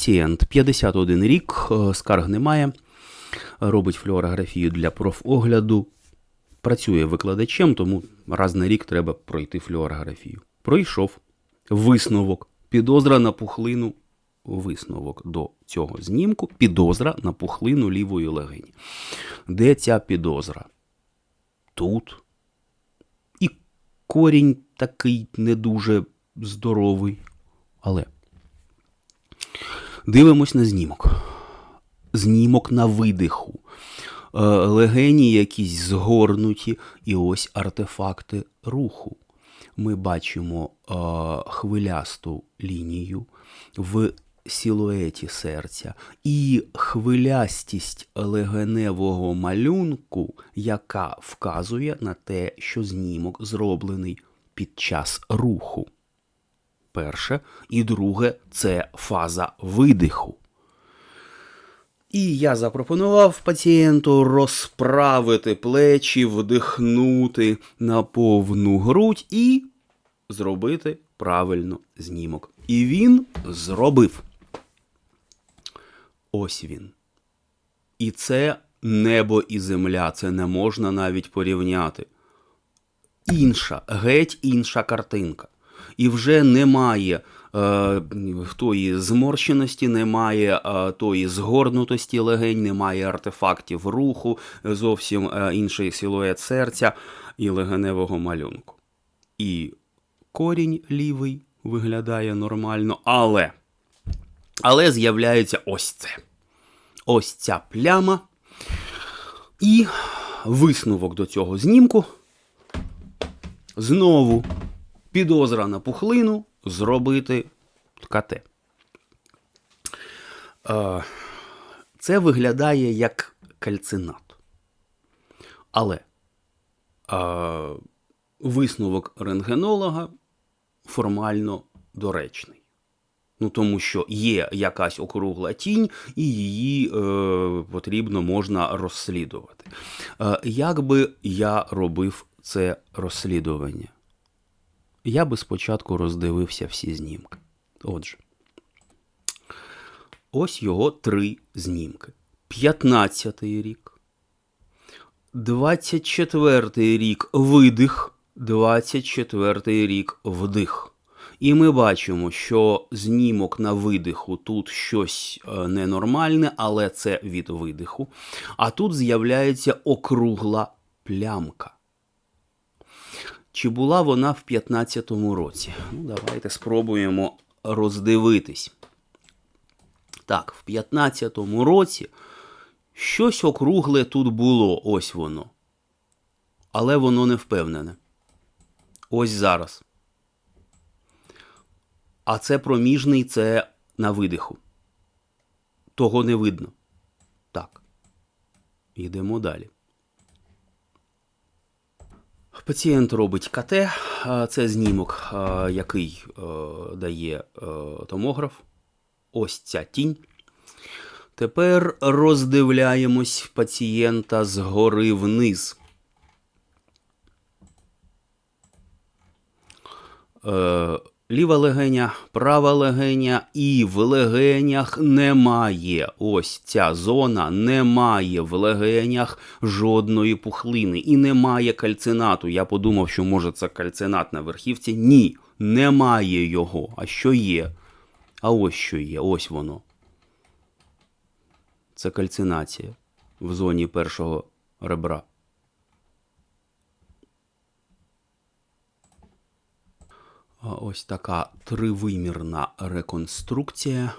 Пацієнт 51 рік, е, скарг немає, робить флюорографію для профогляду, працює викладачем, тому раз на рік треба пройти флюорографію. Пройшов висновок, підозра на пухлину, висновок до цього знімку, підозра на пухлину лівої легені. Де ця підозра? Тут. І корінь такий не дуже здоровий. Але дивимось на знімок. Знімок на видиху. Е, Легені якісь згорнуті, і ось артефакти руху. Ми бачимо е, хвилясту лінію в силуеті серця і хвилястість легеневого малюнку, яка вказує на те, що знімок зроблений під час руху. Перше, і друге це фаза видиху. І я запропонував пацієнту розправити плечі, вдихнути на повну грудь і зробити правильно знімок. І він зробив. Ось він. І це небо і земля, це не можна навіть порівняти. Інша, геть інша картинка. І вже немає е, тої зморщеності, немає е, тої згорнутості легень, немає артефактів руху, зовсім е, інший силует серця і легеневого малюнку. І корінь лівий виглядає нормально, але, але з'являється ось це. Ось ця пляма. І висновок до цього знімку. Знову підозра на пухлину зробити КТ. Е, Це виглядає як кальцинат. Але е, висновок рентгенолога формально доречний. Ну, тому що є якась округла тінь, і її е, потрібно можна розслідувати. Е, як би я робив це розслідування? Я би спочатку роздивився всі знімки. Отже, ось його три знімки. 15-й рік, 24-й рік видих, 24-й рік вдих. І ми бачимо, що знімок на видиху тут щось е, ненормальне, але це від видиху. А тут з'являється округла плямка. Чи була вона в 15-му році? Ну, давайте спробуємо роздивитись. Так, в 15-му році щось округле тут було, ось воно. Але воно не впевнене. Ось зараз. А це проміжний це на видиху. Того не видно. Так. Йдемо далі. Пацієнт робить КТ, це знімок, який е, дає е, томограф. Ось ця тінь. Тепер роздивляємось пацієнта згори вниз. Ліва легеня, права легеня, і в легенях немає. Ось ця зона, немає в легенях жодної пухлини і немає кальцинату. Я подумав, що може це кальцинат на верхівці. Ні, немає його. А що є? А ось що є, ось воно. Це кальцинація в зоні першого ребра. Ось така тривимірна реконструкція,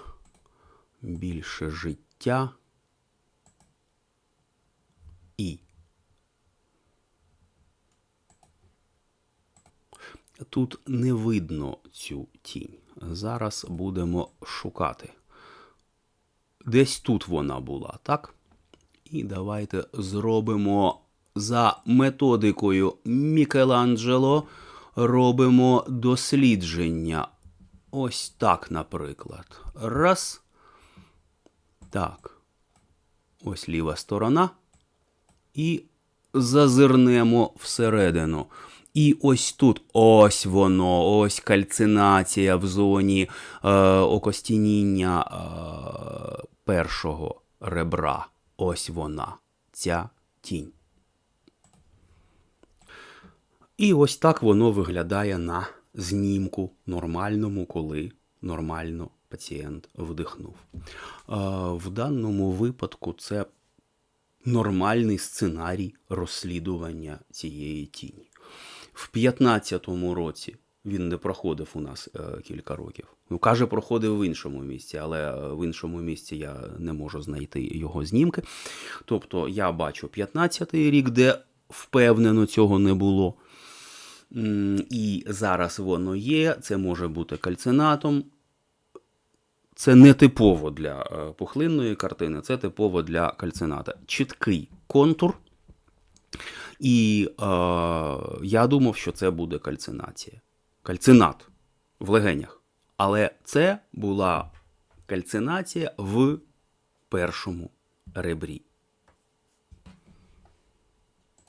більше життя і. Тут не видно цю тінь. Зараз будемо шукати. Десь тут вона була, так? І давайте зробимо за методикою Мікеланджело робимо дослідження. Ось так, наприклад. Раз. Так. Ось ліва сторона. І зазирнемо всередину. І ось тут ось воно, ось кальцинація в зоні е, окостініння першого ребра. Ось вона, ця тінь. І ось так воно виглядає на знімку нормальному, коли нормально пацієнт вдихнув. Е, В даному випадку це нормальний сценарій розслідування цієї тіні. В 15-му році він не проходив у нас е, кілька років. Ну, каже, проходив в іншому місці, але е, в іншому місці я не можу знайти його знімки. Тобто я бачу 15-й рік, де впевнено цього не було. І зараз воно є, це може бути кальцинатом. Це не типово для е, пухлинної картини, це типово для кальцината. Чіткий контур. І е, я думав, що це буде кальцинація. Кальцинат в легенях. Але це була кальцинація в першому ребрі.